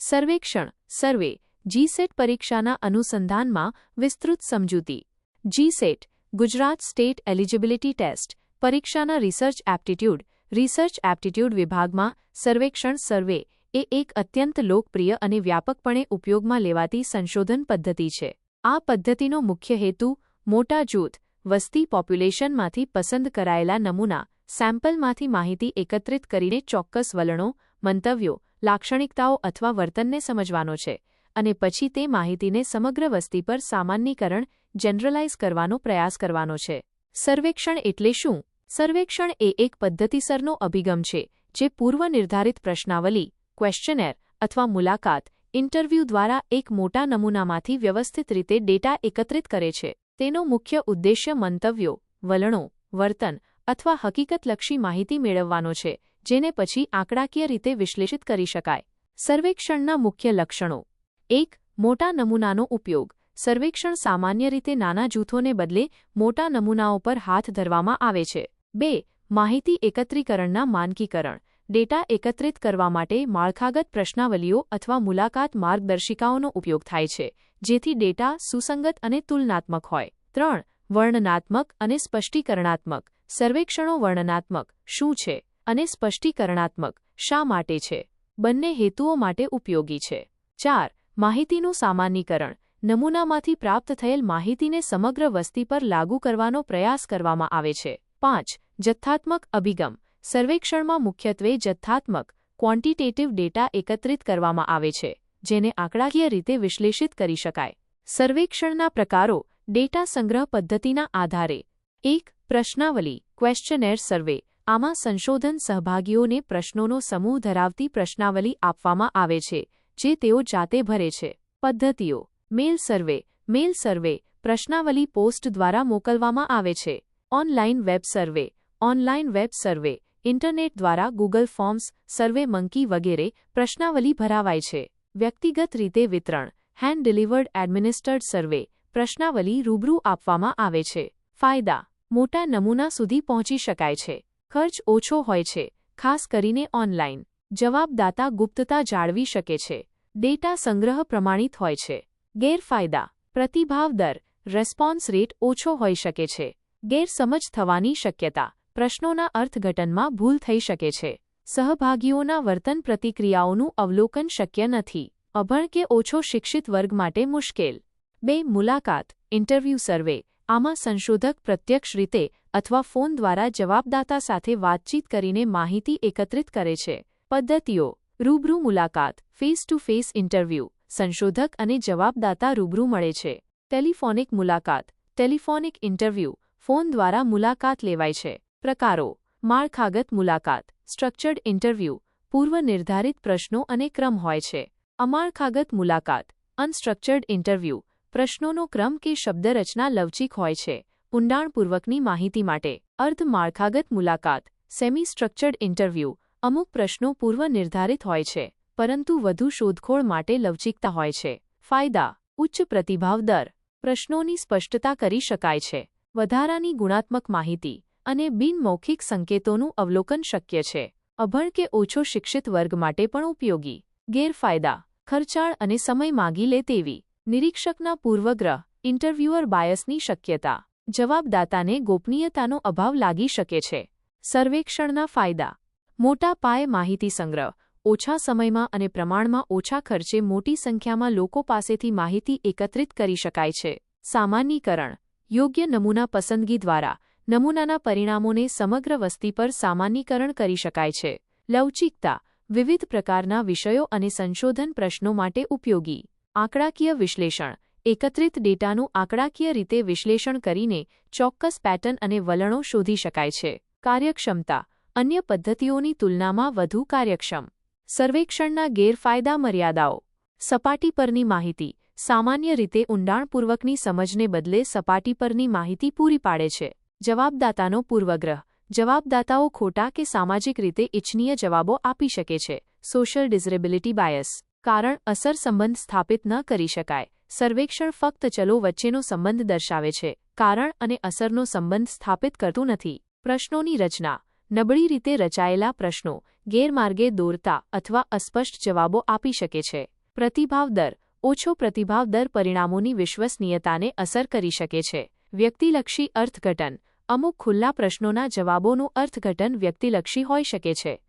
સર્વેક્ષણ, સર્વે જીસેટ પરીક્ષાના અનુસંધાનમાં વિસ્તૃત સમજૂતી. GSET Gujarat state eligibility test, પરીક્ષાના રિસર્ચ એપ્ટિટ્યૂડ રિસર્ચ એપ્ટિટ્યૂડ વિભાગમાં સર્વેક્ષણ સર્વે એ એક અત્યંત લોકપ્રિય અને વ્યાપકપણે ઉપયોગમાં લેવાતી સંશોધન પદ્ધતિ છે. આ પદ્ધતિનો મુખ્ય હેતુ મોટા જૂથ, વસ્તી પોપ્યુલેશનમાંથી પસંદ કરાયેલા નમૂના, સેમ્પલમાંથી માહિતી એકત્રિત કરીને ચોક્કસ વલણો મંતવ્યો, લાક્ષણિકતાઓ અથવા વર્તનને સમજવાનો છે અને પછી તે માહિતીને સમગ્ર વસ્તી પર સામાન્યીકરણ, જનરલાઇઝ કરવાનો પ્રયાસ કરવાનો છે. સર્વેક્ષણ એટલે શું? સર્વેક્ષણ એ એક પદ્ધતિસરનો અભિગમ છે જે પૂર્વ નિર્ધારિત પ્રશ્નાવલી, ક્વેશ્ચનેર અથવા મુલાકાત, ઇન્ટરવ્યૂ દ્વારા એક મોટા નમૂનામાંથી વ્યવસ્થિત રીતે ડેટા એકત્રિત કરે છે. તેનો મુખ્ય ઉદ્દેશ્ય મંતવ્યો, વલણો, વર્તન અથવા હકીકતલક્ષી માહિતી મેળવવાનો છે જેને પછી આંકડાકીય રીતે વિશ્લેષિત કરી શકાય. સર્વેક્ષણના મુખ્ય લક્ષણો. એક, મોટા નમૂનાનો ઉપયોગ. સર્વેક્ષણ સામાન્ય રીતે નાના જૂથોને બદલે મોટા નમૂનાઓ પર હાથ ધરવામાં આવે છે. બે, માહિતી એકત્રીકરણના માનકીકરણ. ડેટા એકત્રિત કરવા માટે માળખાગત પ્રશ્નાવલીઓ અથવા મુલાકાત માર્ગદર્શિકાઓનો ઉપયોગ થાય છે, જેથી ડેટા સુસંગત અને તુલનાત્મક હોય. ત્રણ, વર્ણનાત્મક અને સ્પષ્ટીકરણાત્મક. સર્વેક્ષણો વર્ણનાત્મક. શું છે? અને સ્પષ્ટીકરણાત્મક, શા માટે છે? બંને હેતુઓ માટે ઉપયોગી છે. ચાર, માહિતીનું સામાન્યીકરણ નમૂનામાંથી પ્રાપ્ત થયેલ માહિતીને સમગ્ર વસ્તી પર લાગુ કરવાનો પ્રયાસ કરવામાં આવે છે. પાંચ, જથ્થાત્મક અભિગમ. સર્વેક્ષણમાં મુખ્યત્વે જથ્થાત્મક ક્વોન્ટિટેટિવ ડેટા એકત્રિત કરવામાં આવે છે, જેને આંકડાકીય રીતે વિશ્લેષિત કરી શકાય. સર્વેક્ષણના પ્રકારો, ડેટા સંગ્રહ પદ્ધતિના આધારે. એક, પ્રશ્નાવલી ક્વેશ્ચનેર સર્વે આમાં સંશોધન સહભાગીઓને પ્રશ્નોનો સમૂહ ધરાવતી પ્રશ્નાવલી આપવામાં આવે છે, જે તેઓ જાતે ભરે છે. પદ્ધતિઓ. મેલ સર્વે. મેલ સર્વે પ્રશ્નાવલી પોસ્ટ દ્વારા મોકલવામાં આવે છે. Online web survey. Online web survey. Internet દ્વારા ગૂગલ ફોર્મ્સ, સર્વે મંકી વગેરે પ્રશ્નાવલી ભરાવાય છે. વ્યક્તિગત રીતે વિતરણ. હેન્ડ ડિલિવર્ડ એડમિનિસ્ટર્ડ સર્વે પ્રશ્નાવલી રૂબરૂ આપવામાં આવે છે. ફાયદા. મોટા નમૂના સુધી પહોંચી શકાય છે. ખર્ચ ઓછો હોય છે, ખાસ કરીને ઓનલાઇન જવાબદાતા ગુપ્તતા જાળવી શકે છે. ડેટા સંગ્રહ પ્રમાણિત હોય છે. ગેરફાયદા. પ્રતિભાવ દર. રેસ્પોન્સ રેટ ઓછો હોઈ શકે છે. ગેરસમજ થવાની શક્યતા. પ્રશ્નોના અર્થઘટનમાં ભૂલ થઈ શકે છે. સહભાગીઓના વર્તન પ્રતિક્રિયાઓનું અવલોકન શક્ય નથી. અભણ કે ઓછો શિક્ષિત વર્ગ માટે મુશ્કેલ. બે, મુલાકાત. Interview survey. આમાં સંશોધક પ્રત્યક્ષ રીતે અથવા ફોન દ્વારા જવાબદાતા સાથે વાતચીત કરીને માહિતી એકત્રિત કરે છે. પદ્ધતિઓ. રૂબરૂ મુલાકાત. Face to face interview. સંશોધક અને જવાબદાતા રૂબરૂ મળે છે. ટેલિફોનિક મુલાકાત. Telephonic interview. ફોન દ્વારા મુલાકાત લેવાય છે. પ્રકારો. માળખાગત મુલાકાત. Structured interview. પૂર્વ નિર્ધારિત પ્રશ્નો અને ક્રમ હોય છે. અમાળખાગત મુલાકાત. Unstructured interview. પ્રશ્નોનો ક્રમ કે શબ્દરચના લવચીક હોય છે. ઊંડાણપૂર્વકની માહિતી માટે અર્ધ માળખાગત મુલાકાત સેમી સ્ટ્રક્ચર્ડ ઇન્ટરવ્યૂ, અમુક પ્રશ્નો પૂર્વ નિર્ધારિત હોય છે, પરંતુ વધુ શોધખોળ માટે લવચિકતા હોય છે. ફાયદા, ઉચ્ચ પ્રતિભાવ દર, પ્રશ્નોની સ્પષ્ટતા કરી શકાય છે, વધારાની ગુણાત્મક માહિતી અને બિનમૌખિક સંકેતોનું અવલોકન શક્ય છે. અભણ કે ઓછો શિક્ષિત વર્ગ માટે પણ ઉપયોગી. ગેરફાયદા, ખર્ચાળ અને સમય માગી લે તેવી. નિરીક્ષકના પૂર્વગ્રહ, ઇન્ટરવ્યુઅર બાયસની શક્યતા. જવાબદાતાને ગોપનીયતાનો અભાવ લાગી શકે છે. સર્વેક્ષણના ફાયદા. મોટા પાયે માહિતી સંગ્રહ. ઓછા સમયમાં અને પ્રમાણમાં ઓછા ખર્ચે મોટી સંખ્યામાં લોકો પાસેથી માહિતી એકત્રિત કરી શકાય છે. સામાન્યીકરણ. યોગ્ય નમૂના પસંદગી દ્વારા. નમૂનાના પરિણામોને સમગ્ર વસ્તી પર સામાન્યીકરણ કરી શકાય છે. લવચિકતા. વિવિધ પ્રકારના વિષયો અને સંશોધન પ્રશ્નો માટે ઉપયોગી. આંકડાકીય વિશ્લેષણ. એકત્રિત ડેટાનું આંકડાકીય રીતે વિશ્લેષણ કરીને ચોક્કસ પેટર્ન અને વલણો શોધી શકાય છે. કાર્યક્ષમતા. અન્ય પદ્ધતિઓની તુલનામાં વધુ કાર્યક્ષમ. સર્વેક્ષણના ગેરફાયદા મર્યાદાઓ. સપાટી પરની માહિતી. સામાન્ય રીતે ઊંડાણપૂર્વકની સમજને બદલે સપાટી પરની માહિતી પૂરી પાડે છે. જવાબદાતાનો પૂર્વગ્રહ. જવાબદાતાઓ ખોટા કે સામાજિક રીતે ઇચ્છનીય જવાબો આપી શકે છે. Social desirability bias. કારણ અસર સંબંધ સ્થાપિત ન કરી શકાય. સર્વેક્ષણ ફક્ત ચલો વચ્ચેનો સંબંધ દર્શાવે છે, કારણ અને અસરનો સંબંધ સ્થાપિત કરતું નથી. પ્રશ્નોની રચના. નબળી રીતે રચાયેલા પ્રશ્નો ગેરમાર્ગે દોરતા અથવા અસ્પષ્ટ જવાબો આપી શકે છે. પ્રતિભાવ દર. ઓછો પ્રતિભાવ દર પરિણામોની વિશ્વસનીયતાને અસર કરી શકે છે. વ્યક્તિલક્ષી અર્થઘટન. અમુક ખુલ્લા પ્રશ્નોના જવાબોનું અર્થઘટન વ્યક્તિલક્ષી હોઈ શકે છે.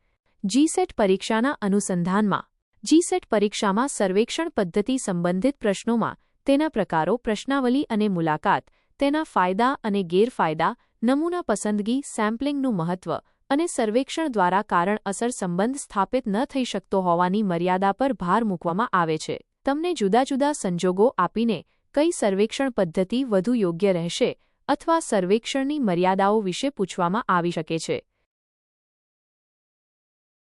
જીસેટ પરીક્ષાના અનુસંધાનમાં જીસેટ પરીક્ષામાં સર્વેક્ષણ પદ્ધતિ સંબંધિત પ્રશ્નોમાં તેના પ્રકારો પ્રશ્નાવલી અને મુલાકાત, તેના ફાયદા અને ગેરફાયદા, નમૂના પસંદગી, સેમ્પલિંગનું મહત્વ અને સર્વેક્ષણ દ્વારા કારણ અસર સંબંધ સ્થાપિત ન થઈ શકતો હોવાની મર્યાદા પર ભાર મૂકવામાં આવે છે. તમને જુદા જુદા સંજોગો આપીને કઈ સર્વેક્ષણ પદ્ધતિ વધુ યોગ્ય રહેશે અથવા સર્વેક્ષણની મર્યાદાઓ વિશે પૂછવામાં આવી શકે છે.